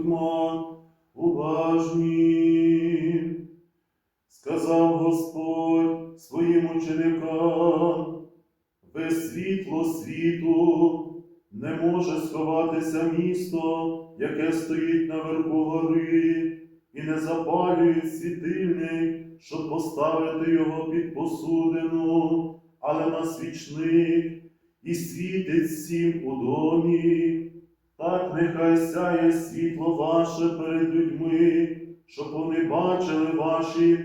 будьмо уважні. Сказав Господь своїм ученикам, ви світло світу, не може сховатися місто, яке стоїть наверху гори, і не запалюють світильник, щоб поставити його під посудину, але на свічник і світить всім у домі. Так нехай сяє світло ваше перед людьми, щоб вони бачили ваші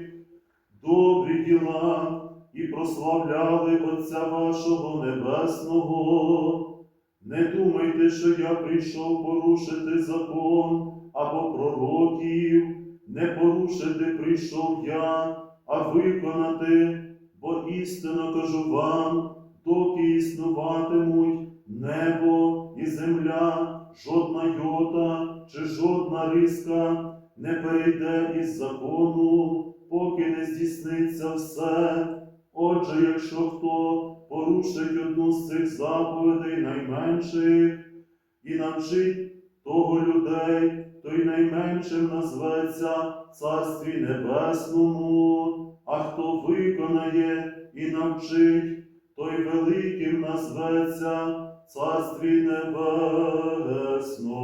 добрі діла і прославляли Отця вашого Небесного. Не думайте, що я прийшов порушити закон або пророків, не порушити прийшов я, а виконати, бо істинно кажу вам, доки існуватимуть небо і земля, жодна йота чи жодна риска не перейде із закону, поки не здійсниться все. Отже, якщо хто порушить одну з цих заповідей найменших і навчить того людей, то й найменшим назветься Царстві Небесному, а хто виконає і навчить, той великим назветься Царстві Небесному.